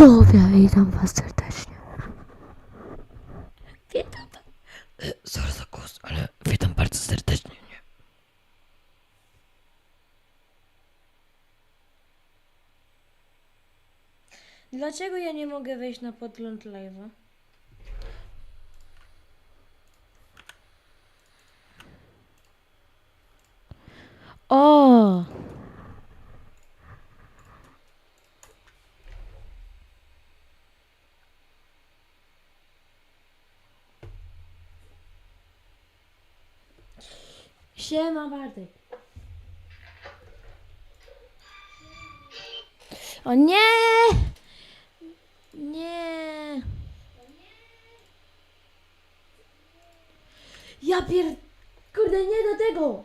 Widzowie, witam was serdecznie. Witam. Sorry za głos, ale witam bardzo serdecznie, nie? Dlaczego ja nie mogę wejść na podgląd live'a? O! Siema Bartek. O nie! Nie. Ja pier... Kurde, nie do tego!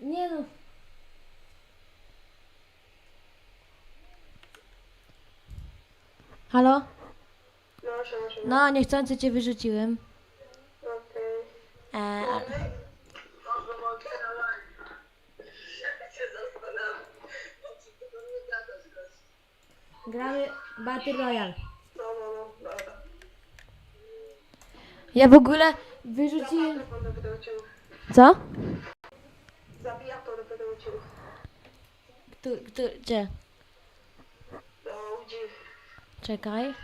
Nie no. Halo? No, siema, siema. No, niechcący cię wyrzuciłem. E, gramy Battle Royale. No, no, no. Ja w ogóle wyrzuciłem... Zabijator będę uciął. Co? Zabijator będę? No, gdzie? Czekaj.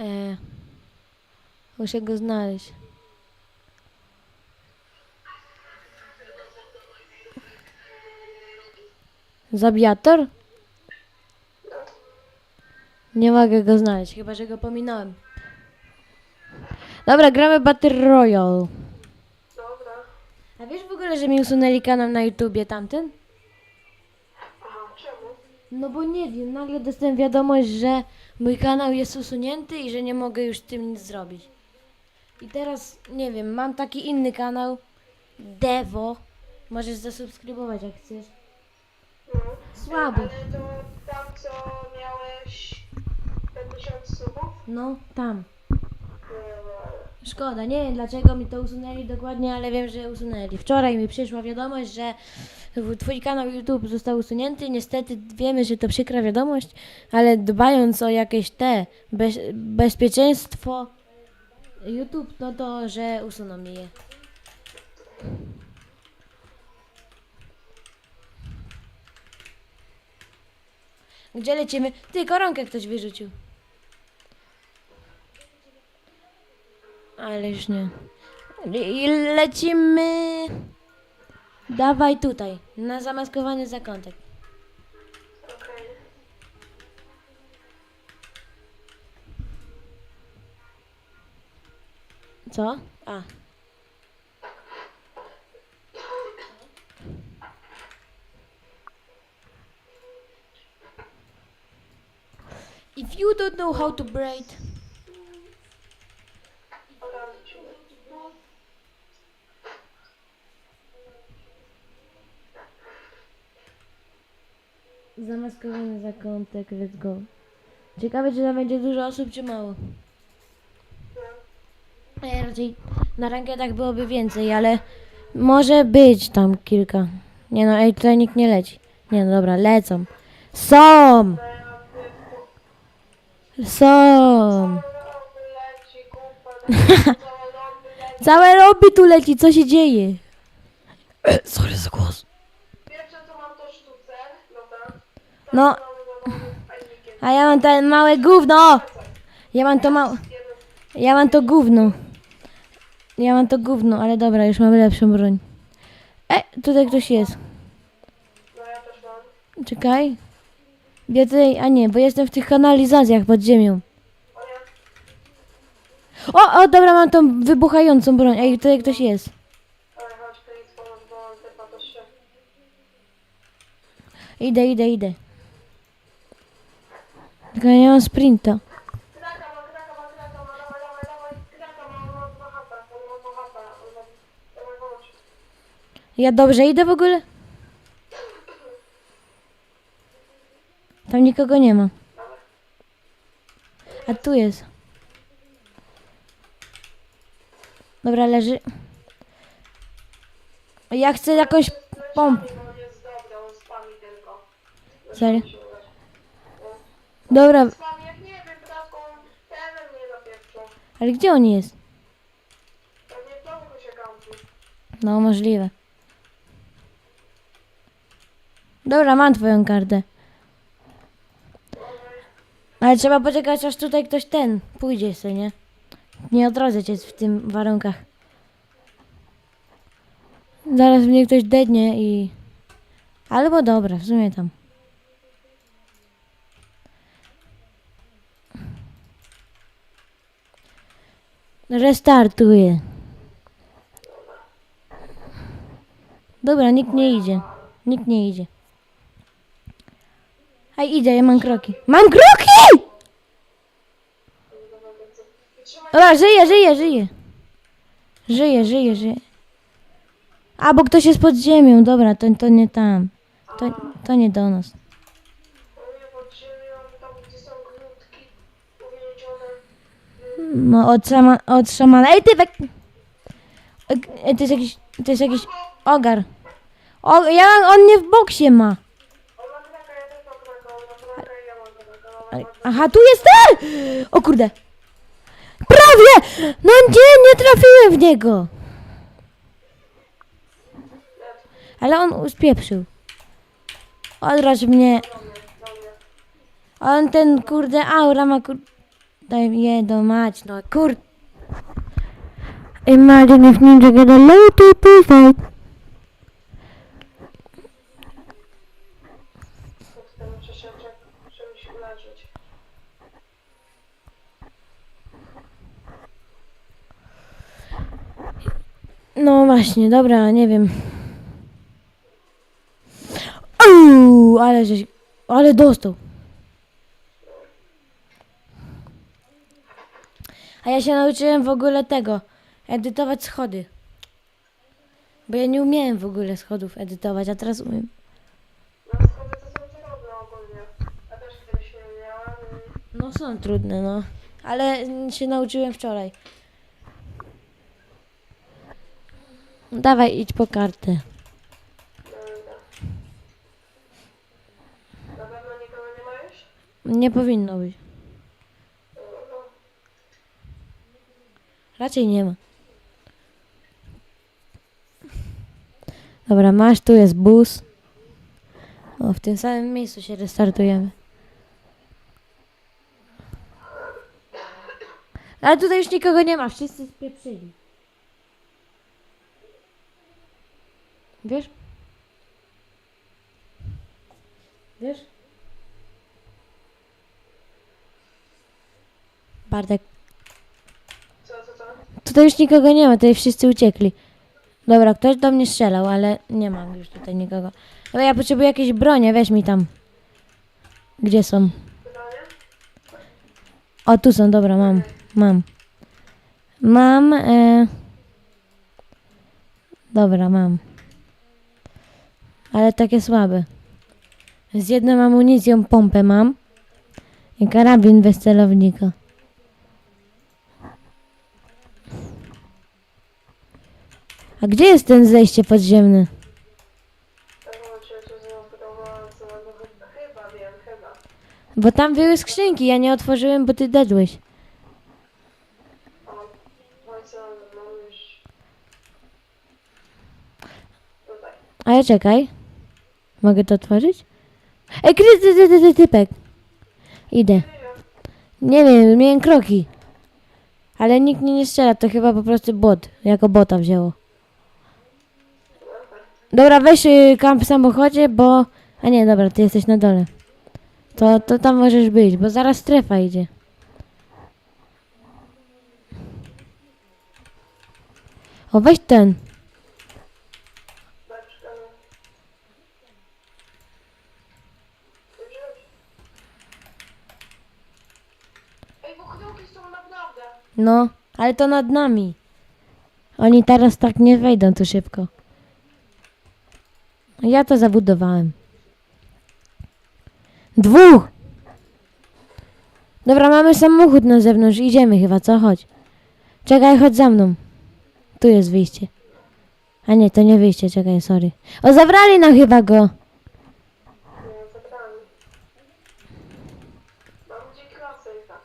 E, muszę go znaleźć. Zabijator? Nie mogę go znaleźć, chyba że go pominąłem. Dobra, gramy Battle Royale. Dobra. A wiesz w ogóle, że mi usunęli kanał na YouTubie tamten? Aha, czemu? No bo nie wiem, nagle dostałem wiadomość, że mój kanał jest usunięty i że nie mogę już z tym nic zrobić. I teraz, nie wiem, mam taki inny kanał, Devo. Możesz zasubskrybować jak chcesz. No. Słabo. Ale to tam, co miałeś 50 subów? No, tam. No. Szkoda, nie wiem dlaczego mi to usunęli dokładnie, ale wiem, że usunęli. Wczoraj mi przyszła wiadomość, że twój kanał YouTube został usunięty. Niestety wiemy, że to przykra wiadomość, ale dbając o jakieś te bez, bezpieczeństwo YouTube, no to, że usuną mi je. Gdzie lecimy? Ty, koronkę ktoś wyrzucił. Ale już nie. I lecimy. Dawaj tutaj, na zamaskowany zakątek. Co? A. If you don't know how to braid, zamaskowany zakątek, let's go. Ciekawe, czy tam będzie dużo osób, czy mało. Raczej na rankietach byłoby więcej, ale może być tam kilka. Nie no, ej, tutaj nikt nie leci. Nie no, dobra, lecą. Są! Są! całe lobby tu leci, co się dzieje? Sorry za głos. Pierwsze, co mam, to sztucer. No, z fajnikiem. a ja mam to małe gówno! Ja mam to małe... Ja mam to gówno. Ja mam to gówno, ale dobra, już mamy lepszą broń. E, tutaj ktoś jest. No, ja też mam. Czekaj. Ja tutaj, a nie, bo jestem w tych kanalizacjach pod ziemią. O. O, dobra, mam tą wybuchającą broń. Ej, tutaj ktoś jest. Idę, idę, idę. Tylko ja nie mam sprinta. Ja dobrze idę w ogóle? Tam nikogo nie ma. A tu jest. Dobra, leży. Ja chcę jakąś pompę. Serio? Dobra, ale gdzie on jest? No, możliwe. Dobra, mam twoją kartę. Ale trzeba poczekać, aż tutaj ktoś ten pójdzie sobie, nie? Nie odrodzę cię w tym warunkach. Zaraz mnie ktoś dednie i... Albo dobra, w sumie tam. Restartuję. Dobra, nikt nie idzie. Nikt nie idzie. A idzie, ja mam kroki. Mam kroki! Dobra, żyje, żyje, żyje. Żyje, żyje, żyje. A, bo ktoś jest pod ziemią. Dobra, to, to nie tam. To, to nie do nas. No, od, sama, od szamana. Ej, ty wek... Ej, to jest jakiś... To jest jakiś ogar. O, ja, on mnie w boksie ma kraka, ja też mam kraka, on ma kraka i ja mam Aha, tu jest! O kurde. Prawie! No nie, nie trafiłem w niego. Ale on uspieprzył. Odrać mnie. On ten kurde aura ma kur... Daj mi mać, no kur... Imagine if ninja get a low to fight. No właśnie, dobra, nie wiem. Uuu, ale żeś... Ale dostał. A ja się nauczyłem w ogóle tego, edytować schody. Bo ja nie umiałem w ogóle schodów edytować, a teraz umiem. No schody to są trudne ogólnie. Ja też kiedyś nie umiałam i No są trudne, no. Ale się nauczyłem wczoraj. Dawaj, idź po kartę. Na pewno nikogo nie ma już? Nie powinno być. Raczej nie ma. Dobra, masz, tu jest bus. O, w tym samym miejscu się restartujemy. Ale tutaj już nikogo nie ma, wszyscy spieprzyli. Wiesz? Wiesz? Bartek. Co, co, co? Tutaj już nikogo nie ma, tutaj wszyscy uciekli. Dobra, ktoś do mnie strzelał, ale nie mam już tutaj nikogo. Ale ja potrzebuję jakieś bronie, weź mi tam. Gdzie są? O, tu są, dobra, mam. Mam. Mam. E... Dobra, mam. Ale takie słabe. Z jedną amunicją pompę mam. I karabin bez celownika. A gdzie jest ten zejście podziemne? Bo tam były skrzynki, ja nie otworzyłem, bo ty dedłeś. O, i co, mam już... Tutaj. A ja czekaj. Mogę to otworzyć? Ej, ty, ty, ty, ty, typek. Idę. Nie wiem, miałem kroki. Ale nikt mnie nie strzela, to chyba po prostu bot. Jako bota wzięło. Dobra, weź y, kamp w samochodzie, bo... A nie, dobra, ty jesteś na dole. To, to tam możesz być, bo zaraz strefa idzie. O, weź ten. Beczkę, no. Wziąć. Ej, bo kryłki są naprawdę. No, ale to nad nami. Oni teraz tak nie wejdą tu szybko. Ja to zabudowałem. Dwóch! Dobra, mamy samochód na zewnątrz. Idziemy chyba, co? Chodź. Czekaj, chodź za mną. Tu jest wyjście. A nie, to nie wyjście, czekaj, sorry. O, zabrali nam chyba go. Nie, zabrany. Mam gdzie klasę i tak.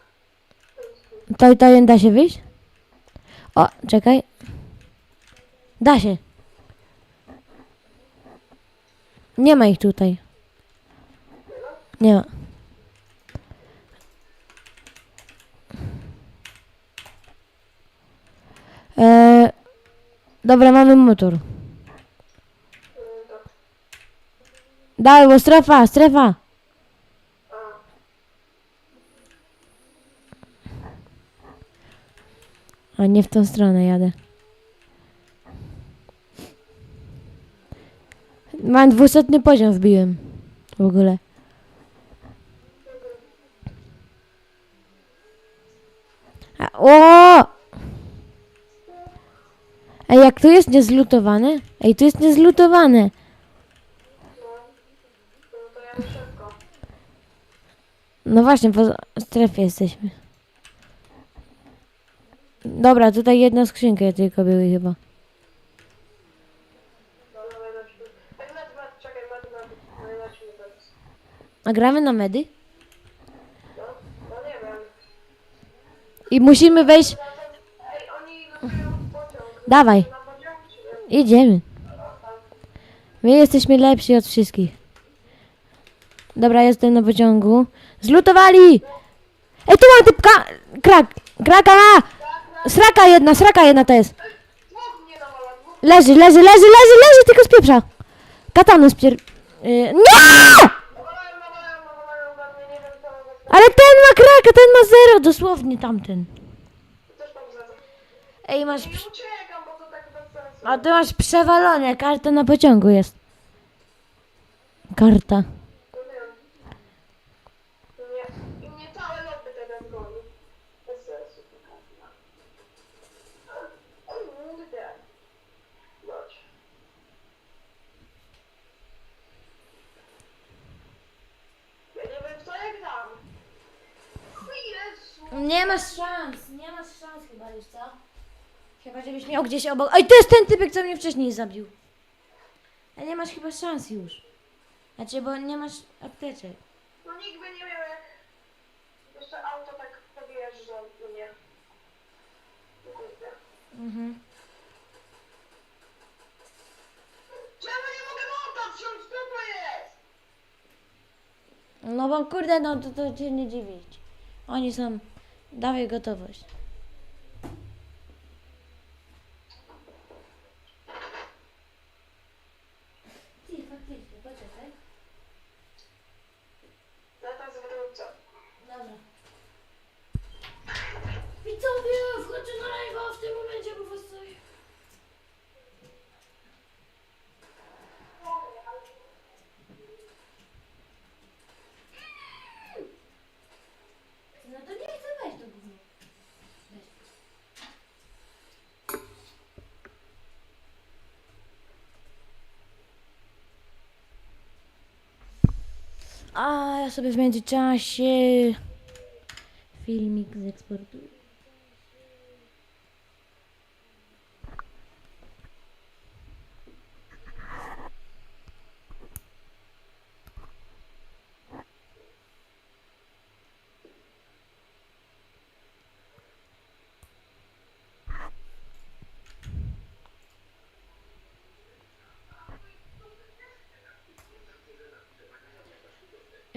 To tu. To, da się wyjść? O, czekaj. Da się. Nie ma ich tutaj. Nie ma. Eee, dobra, mamy motor. Dawaj, bo strefa, strefa. A, A nie w tą stronę jadę. Mam dwusetny poziom wbiłem. W ogóle. A, o! Ej, jak tu jest niezlutowane? Ej, tu jest niezlutowane. to. No właśnie, po strefie jesteśmy. Dobra, tutaj jedna skrzynka tylko były chyba. Teraz. A gramy na medy? No, no nie wiem. I musimy wejść. Ej, oni pociąg. Dawaj, Na idziemy. My jesteśmy lepsi od wszystkich. Dobra, jestem na pociągu. Zlutowali! Ej, tu mam typka! Krak! Kraka! Sraka jedna, sraka jedna to jest. Leży, leży, leży, leży, leży, tylko z pieprza. Kataną spier... Yy, nie! Nie Ale ten ma kraka, ten ma zero, dosłownie tamten. Ej, masz... A ty masz przewalone, karta na pociągu jest. Karta. No wiem. Nie. I mnie całe lobby teraz goni. Bez sensu. Kurde. Chodź. Ja nie wiem co jak dam. Jezu. Nie masz szans, nie masz szans chyba już, co? Chyba, żebyś miał gdzieś obok... Oj, to jest ten typek, co mnie wcześniej zabił. A nie masz chyba szans już. Znaczy, bo nie masz apteczek. No nikt by nie miał jak... Jeszcze auto tak podjeżdża mnie. Kurde. Mhm. Czemu nie mogę wsiąść? Co to jest? No bo kurde, no to, to cię nie dziwić. Oni są... Dawaj gotowość. Ja sobie w międzyczasie filmik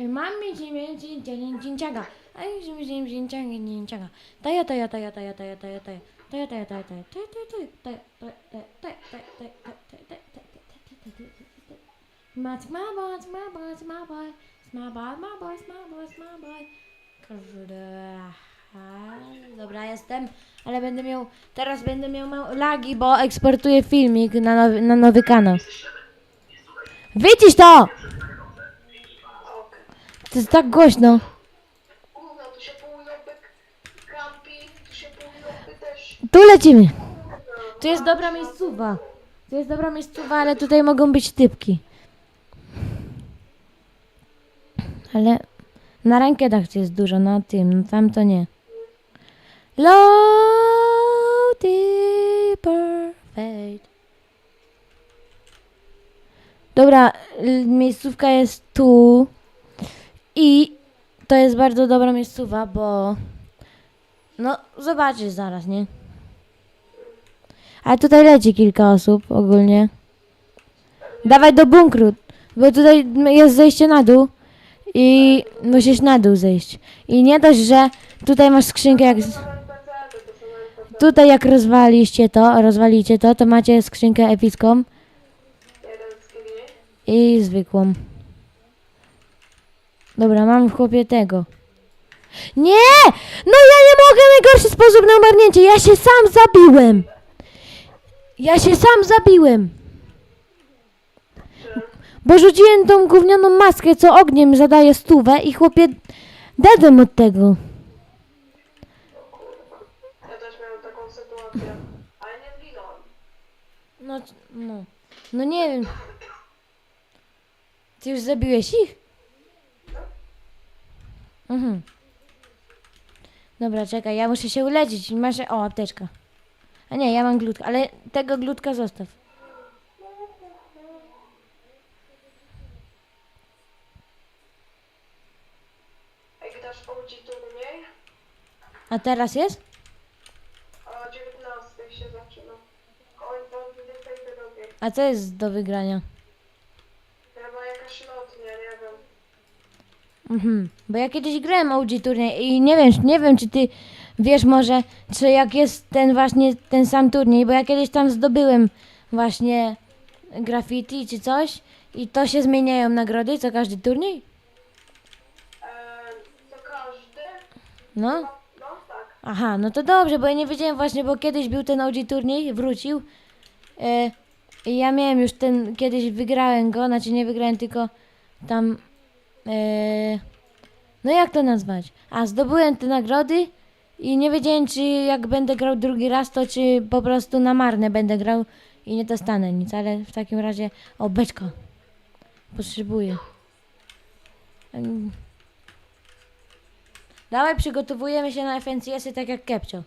zeksportuję. Mam mieć cięciaga. A już mi się cięciaga, cięciaga. Taja, taja, taja, taja, taja, taja, taja. Taja, taja, taja, taja, taja, taja, taja, taja, taja, taja, taja, taja, taja, taja, taja, taja, taja. Mat, ma boy, ma boy, ma boy, ma boy, ma boy, ma boy, ma boy. Kurde. Dobra, jestem, ale będę miał, teraz będę miał mał- lagi, bo eksportuję filmik na nowy, na nowy kanał. Wycisz to! To jest tak głośno. Tu się półlobek kampi, tu się półlobby też. Tu lecimy. Tu jest dobra miejscowa. Tu jest dobra miejscowa, ale tutaj mogą być typki. Ale na rankiedach jest dużo, na tym, no tam to nie. Low deeper fade. Dobra, miejscówka jest tu. I to jest bardzo dobra miejscowa, bo no zobaczysz zaraz, nie? Ale tutaj leci kilka osób ogólnie. Dawaj do bunkru, bo tutaj jest zejście na dół i musisz na dół zejść. I nie dość, że tutaj masz skrzynkę jak... Tutaj jak rozwaliście to, rozwalicie to, to macie skrzynkę epicką i zwykłą. Dobra, mam w chłopie tego. Nie! No ja nie mogę, najgorszy sposób na omarnięcie. Ja się sam zabiłem. Ja się sam zabiłem. Bo rzuciłem tą gównianą maskę, co ogniem zadaje stówę i chłopie dadłem od tego. Ja też miałem taką sytuację, ale nie zginąłem. No, no. No nie wiem. Ty już zabiłeś ich? Mhm. Dobra, czekaj, ja muszę się uleczyć. Masz... O, apteczka. A nie, ja mam glutka, ale tego glutka zostaw. Jak dasz OG turniej, A teraz jest? o 19 się zaczyna. Oj, do 22. A co jest do wygrania? Chyba jakaś lotnia, nie wiem. Mhm. Bo ja kiedyś grałem OG turniej i nie wiem, nie wiem czy ty wiesz może, czy jak jest ten właśnie ten sam turniej, bo ja kiedyś tam zdobyłem właśnie graffiti czy coś i to się zmieniają nagrody co każdy turniej? Eee, to każdy? No. No, no tak. Aha, no to dobrze, bo ja nie wiedziałem właśnie, bo kiedyś był ten OG turniej, wrócił. E, I ja miałem już ten, kiedyś wygrałem go, znaczy nie wygrałem, tylko tam, e, no jak to nazwać? A, zdobyłem te nagrody i nie wiedziałem, czy jak będę grał drugi raz, to czy po prostu na marne będę grał i nie dostanę nic, ale w takim razie, o, beczka. Potrzebuję. Em, Dawaj, przygotowujemy się na FNCS-y tak jak Kepcio.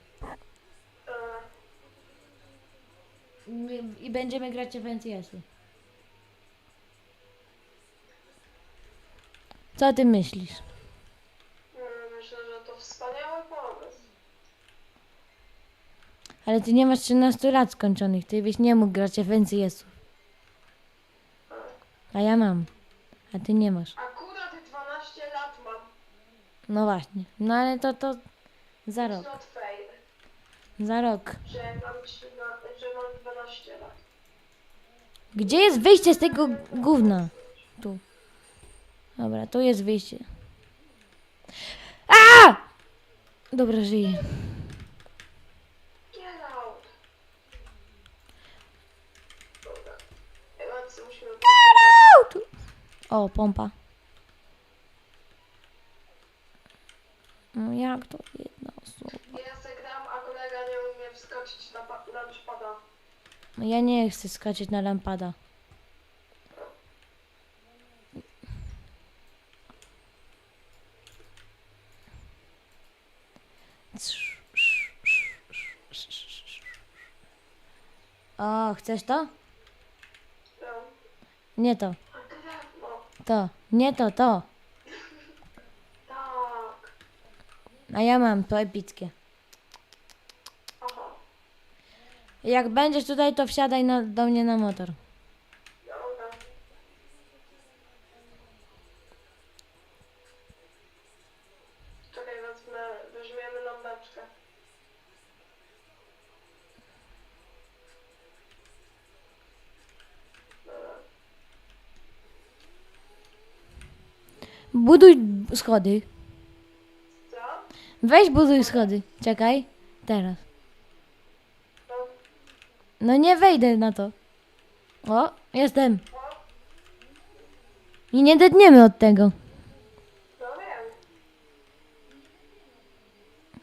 I- I będziemy grać FNCS-y. Co ty myślisz? mm, myślę, że to wspaniały pomysł. Ale ty nie masz 13 lat skończonych, ty byś nie mógł grać FNCS-ów. A ja mam. A ty nie masz. Akurat 12 lat mam. No właśnie. No ale to to za rok. It's not fair, Za rok. że mam, 13, że mam 12 lat. Gdzie jest wyjście z tego gówna? Tu. Dobra, tu jest wyjście. A! Dobra, żyję. O, pompa. No jak to jedna osoba? Ja se gram, a kolega nie umie wskoczyć na pa- launchpada. No ja nie chcę skaczeć na lampada. O, chcesz to? Nie to. To. Nie to, to. Tak. A ja mam to epickie. Aha. Jak będziesz tutaj, to wsiadaj na, do mnie na motor. Dobra. Czekaj, wezmę, weźmiemy lampeczkę. Dobra. Buduj schody. Co? Weź buduj schody. Czekaj. Teraz. No. No nie wejdę na to. O, jestem. I nie dedniemy od tego. no.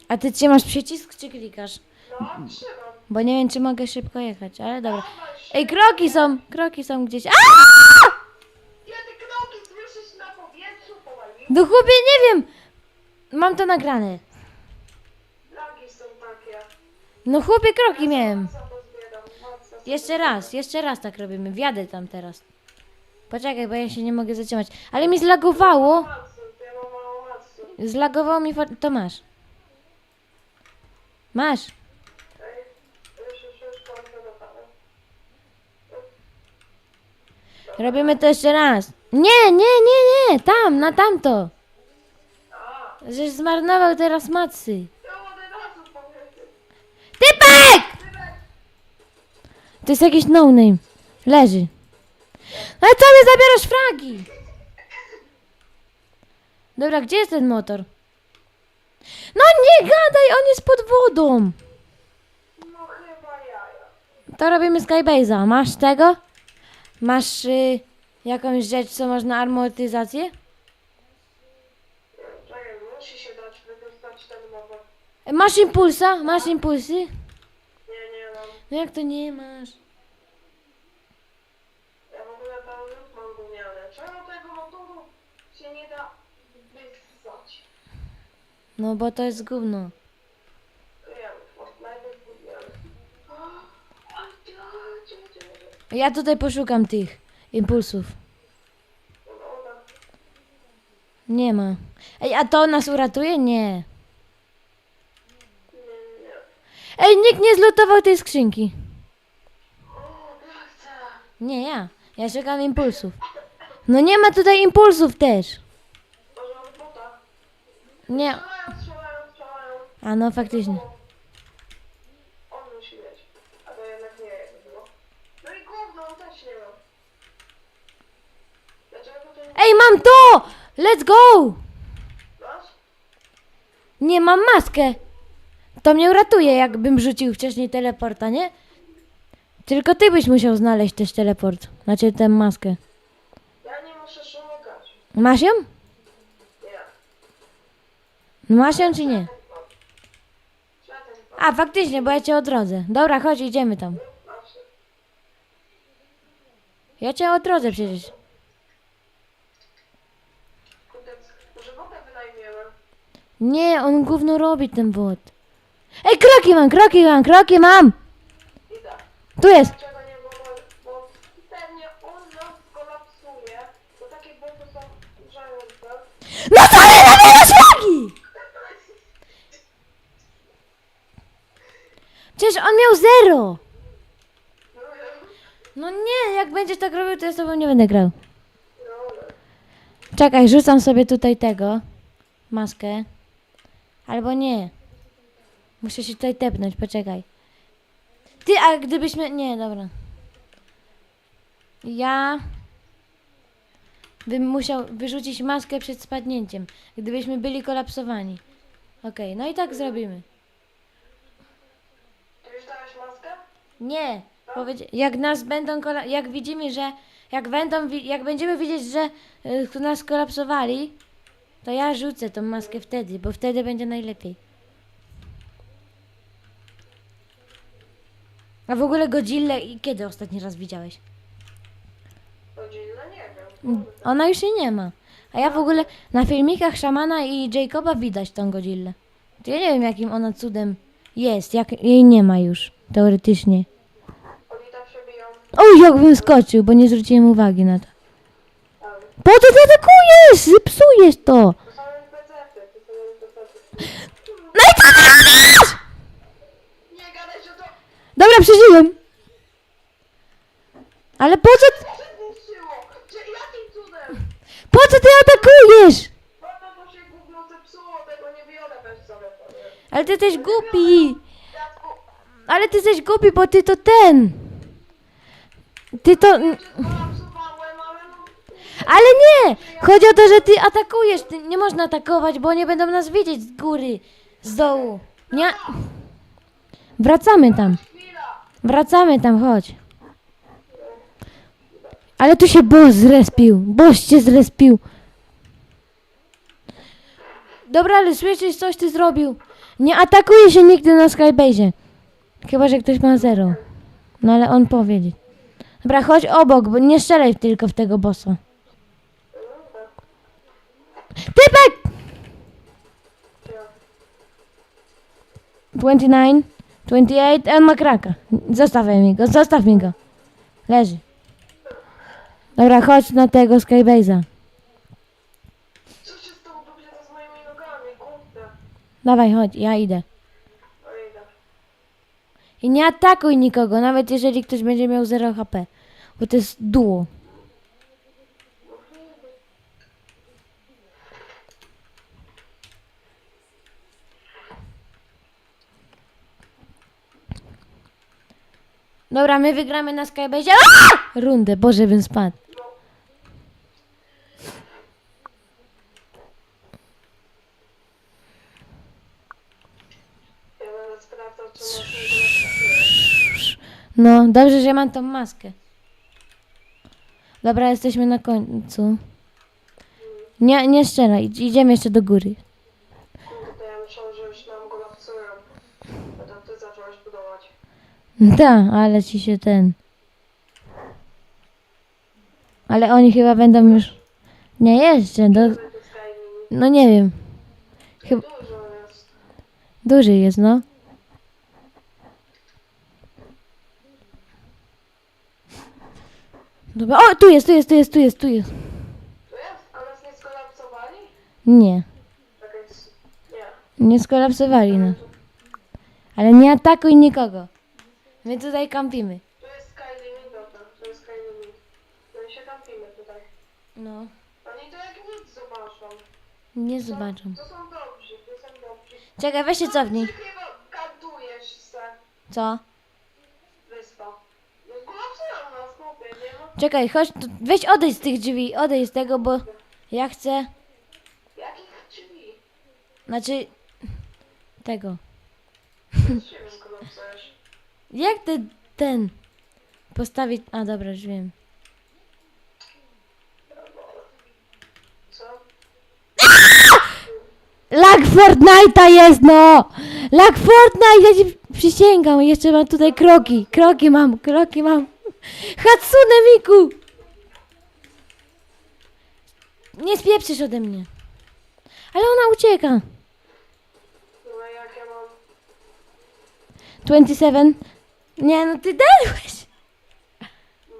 A ty trzymasz przycisk czy klikasz? No, trzymam. Bo nie wiem, czy mogę szybko jechać, ale dobra. Się. Ej, kroki są! Kroki są gdzieś. A! Do chłopie nie wiem. Mam to nagrane. Lagi są takie. No chłopie kroki miałem. Jeszcze raz, jeszcze raz tak robimy. Wjadę tam teraz. Poczekaj, bo ja się nie mogę zatrzymać. Ale mi zlagowało. Zlagowało mi. To masz. Masz. Ej, już, już, już kończę do pana. Robimy to jeszcze raz. Nie, nie, nie, nie. Tam, na tamto. Żeś zmarnował teraz macy. Typek! To jest jakiś no-name. Leży. Ale co mi zabierasz fragi? Dobra, gdzie jest ten motor? No nie gadaj, on jest pod wodą. No chyba jaja. To robimy Skybase'a. Masz tego? Masz y, jakąś rzecz, co można amortyzację? Czekaj, musi się dać wykorzystać ten motor. Masz impulsa? Masz impulsy? Nie, nie mam. No jak to nie masz? Ja w ogóle tam lód mam gówniany. Czemu tego motoru się nie da wyssać? No bo to jest gówno. Wiem, Fortnite jest gówniany. A, gdzie, gdzie, gdzie, gdzie? Ja tutaj poszukam tych impulsów. Nie ma. Ej, a to nas uratuje? Nie. Ej, nikt nie zlutował tej skrzynki. Nie, ja. Ja szukam impulsów. No nie ma tutaj impulsów też. Nie. A no faktycznie. On musi mieć. A to jednak nie jest było. No i gówno, on też nie miał. Dlaczego to nie Ej, mam to! Let's go! Nie, mam maskę. To mnie uratuje, jakbym rzucił wcześniej teleporta, nie? Tylko ty byś musiał znaleźć też teleport. Znaczy tę maskę. Ja nie muszę szukać. Masz ją? Nie. Masz ją czy nie? A, faktycznie, bo ja cię odrodzę. Dobra, chodź, idziemy tam. Ja cię odrodzę przecież. Kurde, może wodę wynajmiemy? Nie, on gówno robi ten bot. Ej, kroki mam, kroki mam, kroki mam! Idę. Tu jest. Dlaczego nie było, bo pewnie on nas kolapsuje, bo takie boty są żające. No to nie zabierasz flagi! Przecież on miał zero. No nie, jak będziesz tak robił, to ja z tobą nie będę grał. no. Czekaj, rzucam sobie tutaj tego. Maskę. Albo nie. Muszę się tutaj tepnąć, poczekaj. Ty, a gdybyśmy... Nie, dobra. Ja... Bym musiał wyrzucić maskę przed spadnięciem. Gdybyśmy byli kolapsowani. Okej, no i tak zrobimy. Ty już dałeś maskę? Nie. Powiedzi- jak nas będą jak widzimy, że jak będą jak będziemy widzieć, że y, nas kolapsowali, to ja rzucę tą maskę wtedy, bo wtedy będzie najlepiej. A w ogóle Godzilla i kiedy ostatni raz widziałeś? Rodzinne? Nie wiem. Ona już jej nie ma. A ja w ogóle na filmikach Szamana i Jacoba widać tą Godzillę. To ja nie wiem jakim ona cudem jest, jak jej nie ma już, teoretycznie. Oni tam przebiją. Oj, jakbym skoczył, bo nie zwróciłem uwagi na to. Po co ty atakujesz? Zepsujesz to! No i co ty robisz? Nie gadaj, Dobra, przeżyłem. Ale po co! Że jakim cudem? po co ty atakujesz? No to się zepsuło, tego nie sobie. Ale ty jesteś głupi. Ale ty jesteś głupi, bo ty to ten. Ty to... Ale nie! Chodzi o to, że ty atakujesz. Ty nie można atakować, bo nie będą nas widzieć z góry, z dołu. Nie... Wracamy tam. Wracamy tam, chodź. Ale tu się boss zrespił. Boss cię zrespił. Dobra, ale słyszysz, coś ty zrobił. Nie atakuje się nigdy na Skybase. Chyba, że ktoś ma zero. No ale on powiedzieć. Dobra, chodź obok, bo nie strzelaj tylko w tego bossa. Typek! Ja. 29, 28, on ma kraka. Zostawiaj mi go, zostaw mi go. Leży. Dobra, chodź na tego Skybase'a. Co się stało dobrze z moimi nogami, kurde. Dawaj, chodź, ja idę. No idę. I nie atakuj nikogo, nawet jeżeli ktoś będzie miał 0 HP. Bo to jest duo. Dobra, my wygramy na Skybase. Aaa! Rundę, Boże, bym spadł. Ja będę No, dobrze, że mam tą maskę. Dobra, jesteśmy na końcu. Nie, nie strzelaj, idziemy jeszcze do góry. Kurde, ja myślałam, że już nam go lapsują. A to ty zacząłeś budować. Tak, ale ci się ten. Ale oni chyba będą już. Nie jeszcze, do... No nie wiem. Chyba duży jest, no. Dobra, o, tu jest, tu jest, tu jest, tu jest, tu jest. A nas nie skolapsowali? Nie, nie. nie skolapsowali nas. Ale nie atakuj nikogo. My tutaj kampimy. Tu jest Skyrim, dobra. Tu jest Skyrim. No i się kampimy tutaj. No, Oni to jak nic zobaczą. nie zobaczą. To są dobrzy, to są dobrzy. Czekaj, weź się cofnij. Ty chyba kantujesz se, Co? wyspa. No kolapsują nas, chłopie, nie? Czekaj, chodź, tu, weź odejdź z tych drzwi, odejdź z tego, bo ja chcę, Jakich drzwi? znaczy, tego. Jak ty ten postawić, a dobra, już wiem. Co? Lag Fortnite'a jest, no! Lag Fortnite, ja ci przysięgam, jeszcze mam tutaj kroki, kroki mam, kroki mam. Hatsune Miku! Nie spieprzysz ode mnie. Ale ona ucieka. No jak ja mam... 27. Nie, no ty dedłeś.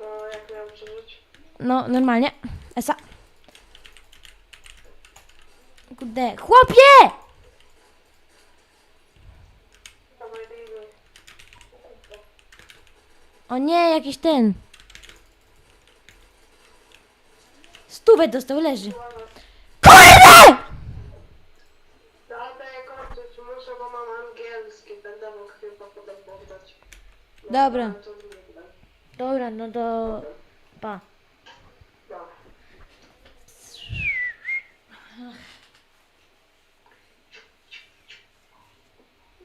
No jak miałem przeżyć? No, normalnie. Esa. Kurde, chłopie! Dawaj. O nie, jakiś ten. Stówę dostał, leży. KURDE! Dalej kończyć muszę, bo mam angielski. Będę mógł chyba potem poddać. No, Dobra. Dobra, no do... Pa.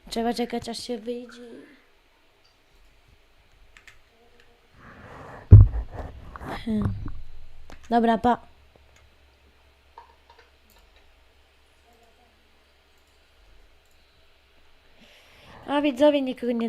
Trzeba czekać, aż się wyjdzie. Dobra, pa. A widzowie nikogo nie